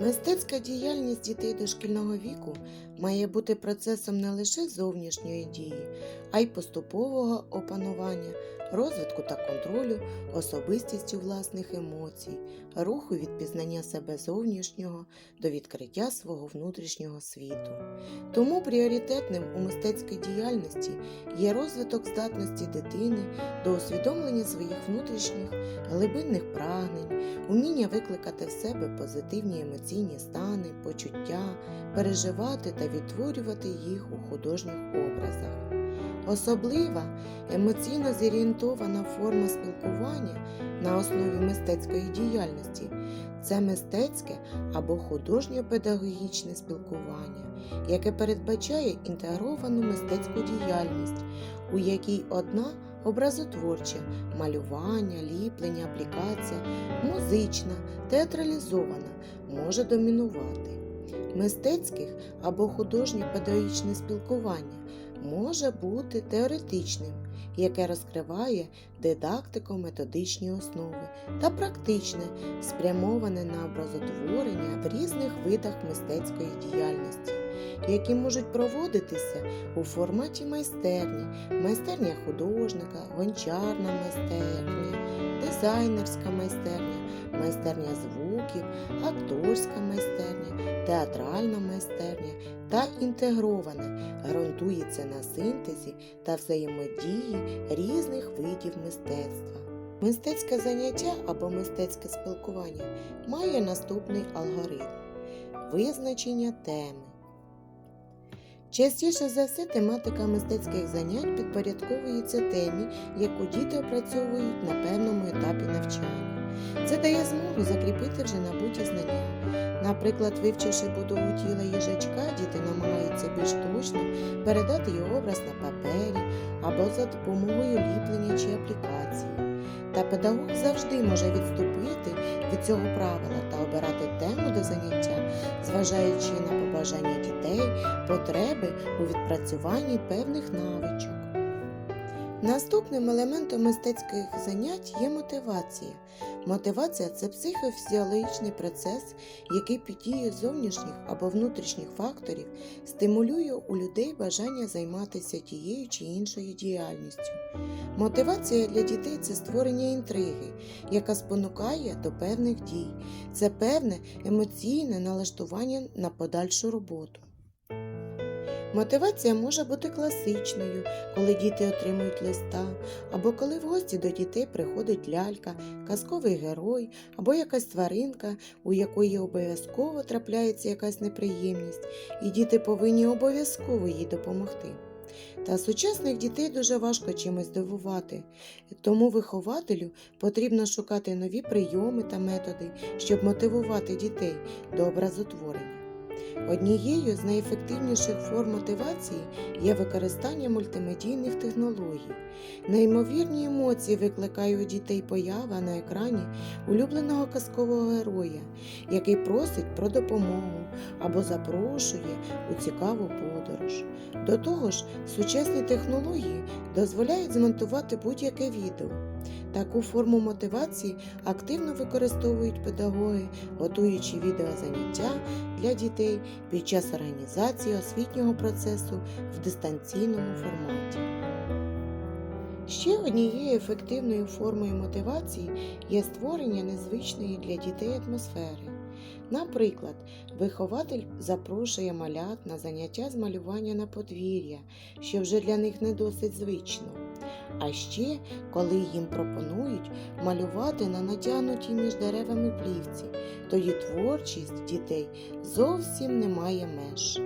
Мистецька діяльність дітей дошкільного віку має бути процесом не лише зовнішньої дії, а й поступового опанування, розвитку та контролю особистістю власних емоцій, руху від пізнання себе зовнішнього до відкриття свого внутрішнього світу. Тому пріоритетним у мистецькій діяльності є розвиток здатності дитини до усвідомлення своїх внутрішніх глибинних прагнень, уміння викликати в себе позитивні емоційні стани, почуття, переживати та відтворювати їх у художніх образах. Особлива емоційно зорієнтована форма спілкування на основі мистецької діяльності це мистецьке або художньо-педагогічне спілкування, яке передбачає інтегровану мистецьку діяльність, у якій одна образотворча малювання, ліплення, аплікація, музична, театралізована може домінувати. Мистецьких або художньо-педагогічне спілкування може бути теоретичним, яке розкриває дидактико-методичні основи, та практичне, спрямоване на образотворення в різних видах мистецької діяльності, які можуть проводитися у форматі майстерні, майстерня художника, гончарна майстерня, дизайнерська майстерня, майстерня звуків, акторська майстерня, театральна майстерня та інтегроване, ґрунтується на синтезі та взаємодії різних видів мистецтва. Мистецьке заняття або мистецьке спілкування має наступний алгоритм визначення теми. Частіше за все тематика мистецьких занять підпорядковується темі, яку діти опрацьовують на певному етапі навчання. Це дає змогу закріпити вже набуті знання. Наприклад, вивчивши будову тіла їжачка, діти намагаються більш точно передати його образ на папері або за допомогою ліплення чи аплікації. Та педагог завжди може відступити від цього правила та обирати тему до заняття, зважаючи на побажання дітей, потреби у відпрацюванні певних навичок. Наступним елементом мистецьких занять є мотивація. Мотивація це психофізіологічний процес, який під дією зовнішніх або внутрішніх факторів стимулює у людей бажання займатися тією чи іншою діяльністю. Мотивація для дітей це створення інтриги, яка спонукає до певних дій. Це певне емоційне налаштування на подальшу роботу. Мотивація може бути класичною, коли діти отримують листа, або коли в гості до дітей приходить лялька, казковий герой, або якась тваринка, у якої обов'язково трапляється якась неприємність, і діти повинні обов'язково їй допомогти. Та сучасних дітей дуже важко чимось здивувати, тому вихователю потрібно шукати нові прийоми та методи, щоб мотивувати дітей до образотворення. Однією з найефективніших форм мотивації є використання мультимедійних технологій. Неймовірні емоції викликає у дітей поява на екрані улюбленого казкового героя, який просить про допомогу або запрошує у цікаву подорож. До того ж, сучасні технології дозволяють змонтувати будь-яке відео. Таку форму мотивації активно використовують педагоги, готуючи відеозаняття для дітей під час організації освітнього процесу в дистанційному форматі. Ще однією ефективною формою мотивації є створення незвичної для дітей атмосфери. Наприклад, вихователь запрошує малят на заняття з малювання на подвір'я, що вже для них не досить звично. А ще, коли їм пропонують малювати на натягнутій між деревами плівці, тоді творчість дітей зовсім не має меж.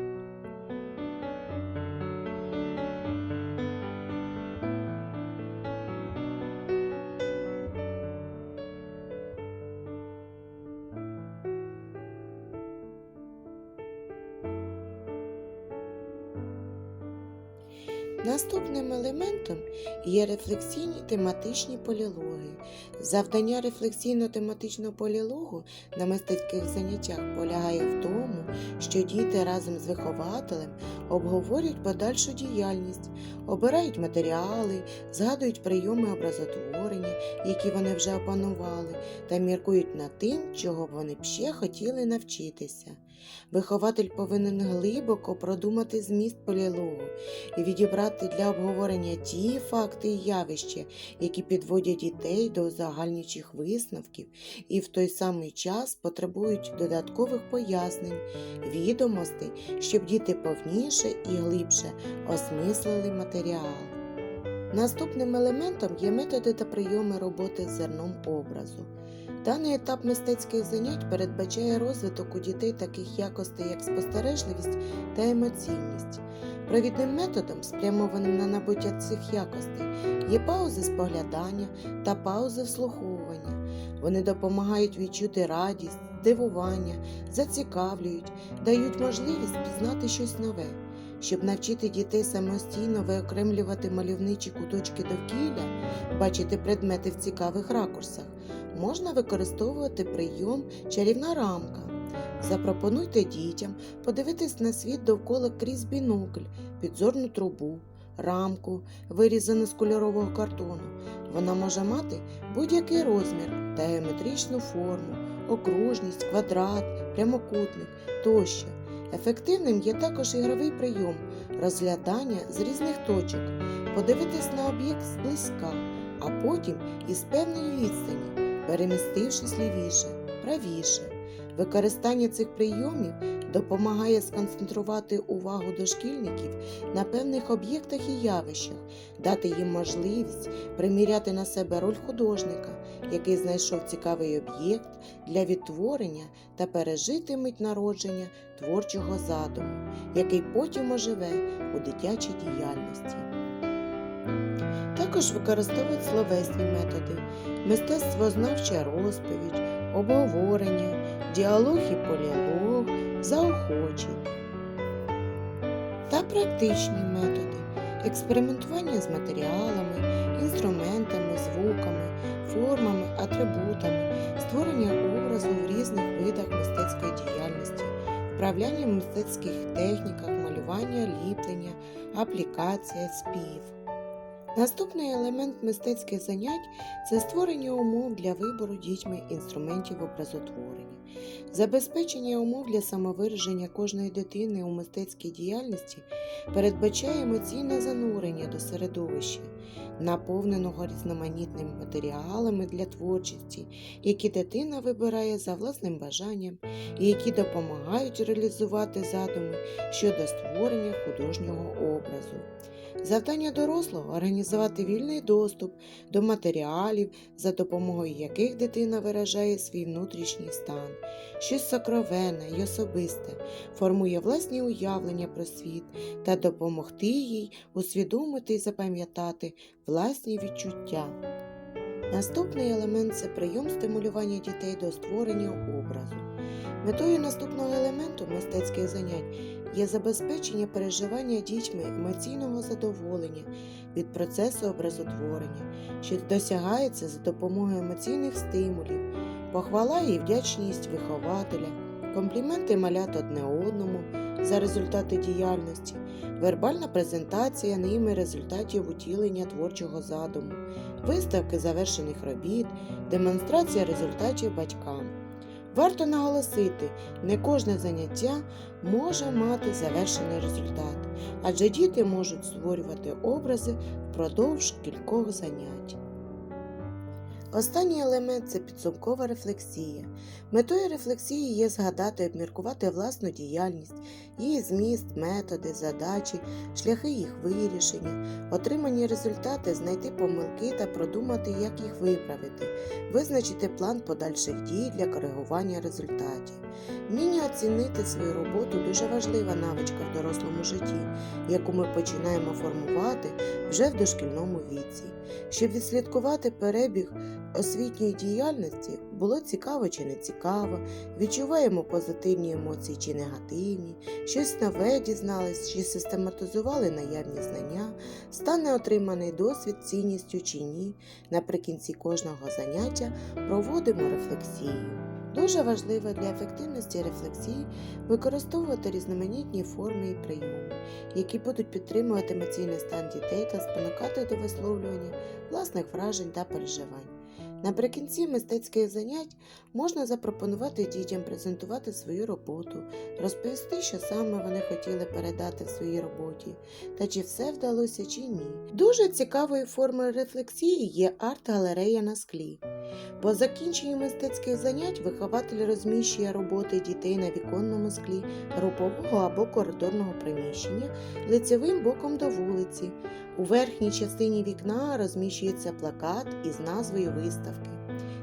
Наступним елементом є рефлексійні тематичні полілоги. Завдання рефлексійно-тематичного полілогу на мистецьких заняттях полягає в тому, що діти разом з вихователем обговорюють подальшу діяльність, обирають матеріали, згадують прийоми образотворення, які вони вже опанували, та міркують над тим, чого б вони б ще хотіли навчитися. Вихователь повинен глибоко продумати зміст полілогу і відібрати для обговорення ті факти і явища, які підводять дітей до загальнючих висновків і в той самий час потребують додаткових пояснень, відомостей, щоб діти повніше і глибше осмислили матеріал. Наступним елементом є методи та прийоми роботи з зерном образу. Даний етап мистецьких занять передбачає розвиток у дітей таких якостей, як спостережливість та емоційність. Провідним методом, спрямованим на набуття цих якостей, є паузи споглядання та паузи вслуховування. Вони допомагають відчути радість, здивування, зацікавлюють, дають можливість пізнати щось нове. Щоб навчити дітей самостійно виокремлювати мальовничі куточки довкілля, бачити предмети в цікавих ракурсах, можна використовувати прийом чарівна рамка. Запропонуйте дітям подивитись на світ довкола крізь бінокль, підзорну трубу, рамку, вирізану з кольорового картону. Вона може мати будь-який розмір та геометричну форму, окружність, квадрат, прямокутник тощо. Ефективним є також ігровий прийом розглядання з різних точок, подивитись на об'єкт зблизька, а потім із певної відстані, перемістившись лівіше, правіше. Використання цих прийомів допомагає сконцентрувати увагу дошкільників на певних об'єктах і явищах, дати їм можливість приміряти на себе роль художника, який знайшов цікавий об'єкт для відтворення та пережити мить народження творчого задуму, який потім оживе у дитячій діяльності. Також використовують словесні методи, мистецтвознавча розповідь, обговорення, діалог і поліалог, заохочення та практичні методи, експериментування з матеріалами, інструментами, звуками, формами, атрибутами, створення образу в різних видах мистецької діяльності, вправляння в мистецьких техніках, малювання, ліплення, аплікація, спів. Наступний елемент мистецьких занять це створення умов для вибору дітьми інструментів образотворення. Забезпечення умов для самовираження кожної дитини у мистецькій діяльності передбачає емоційне занурення до середовища, наповненого різноманітними матеріалами для творчості, які дитина вибирає за власним бажанням і які допомагають реалізувати задуми щодо створення художнього образу. Завдання дорослого організувати вільний доступ до матеріалів, за допомогою яких дитина виражає свій внутрішній стан, щось сокровенне й особисте, формує власні уявлення про світ та допомогти їй усвідомити і запам'ятати власні відчуття. Наступний елемент це прийом стимулювання дітей до створення образу. Метою наступного елементу мистецьких занять є забезпечення переживання дітьми емоційного задоволення від процесу образотворення, що досягається за допомогою емоційних стимулів, похвала і вдячність вихователя, компліменти малят одне одному за результати діяльності, вербальна презентація ними результатів утілення творчого задуму, виставки завершених робіт, демонстрація результатів батькам. Варто наголосити, не кожне заняття може мати завершений результат, адже діти можуть створювати образи впродовж кількох занять. Останній елемент це підсумкова рефлексія. Метою рефлексії є згадати обміркувати власну діяльність, її зміст, методи, задачі, шляхи їх вирішення, отримані результати, знайти помилки та продумати, як їх виправити, визначити план подальших дій для коригування результатів. Вміння оцінити свою роботу дуже важлива навичка в дорослому житті, яку ми починаємо формувати вже в дошкільному віці. Щоб відслідкувати перебіг освітньої діяльності було цікаво чи не цікаво, відчуваємо позитивні емоції чи негативні, щось нове дізнались чи систематизували наявні знання, стане отриманий досвід цінністю чи ні. Наприкінці кожного заняття проводимо рефлексію. Дуже важливо для ефективності рефлексії використовувати різноманітні форми і прийоми, які будуть підтримувати емоційний стан дітей та спонукати до висловлювання власних вражень та переживань. Наприкінці мистецьких занять можна запропонувати дітям презентувати свою роботу, розповісти, що саме вони хотіли передати в своїй роботі, та чи все вдалося чи ні. Дуже цікавою формою рефлексії є арт-галерея на склі. По закінченню мистецьких занять вихователь розміщує роботи дітей на віконному склі групового або коридорного приміщення лицевим боком до вулиці. У верхній частині вікна розміщується плакат із назвою виставки.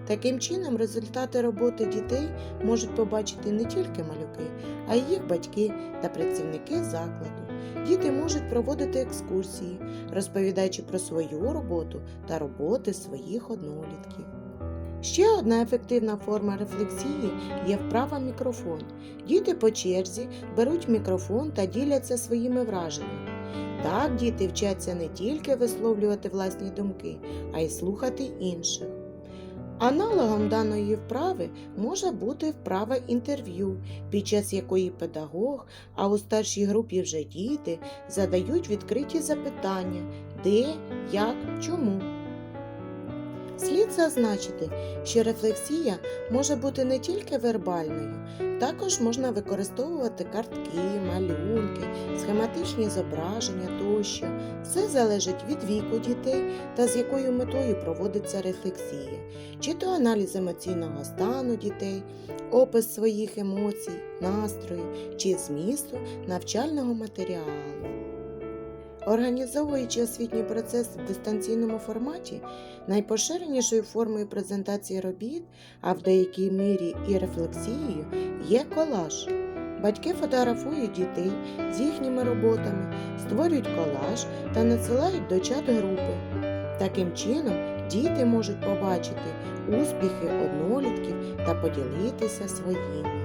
Таким чином, результати роботи дітей можуть побачити не тільки малюки, а й їх батьки та працівники закладу. Діти можуть проводити екскурсії, розповідаючи про свою роботу та роботи своїх однолітків. Ще одна ефективна форма рефлексії є вправа мікрофон. Діти по черзі беруть мікрофон та діляться своїми враженнями. Так діти вчаться не тільки висловлювати власні думки, а й слухати інших. Аналогом даної вправи може бути вправа інтерв'ю, під час якої педагог, а у старшій групі вже діти задають відкриті запитання де, як, чому. Слід зазначити, що рефлексія може бути не тільки вербальною, також можна використовувати картки, малюнки, схематичні зображення тощо. Все залежить від віку дітей та з якою метою проводиться рефлексія, чи то аналіз емоційного стану дітей, опис своїх емоцій, настрою чи змісту навчального матеріалу. Організовуючи освітній процес в дистанційному форматі, найпоширенішою формою презентації робіт, а в деякій мірі і рефлексією, є колаж. Батьки фотографують дітей з їхніми роботами, створюють колаж та надсилають до чат-групи. Таким чином, діти можуть побачити успіхи однолітків та поділитися своїми.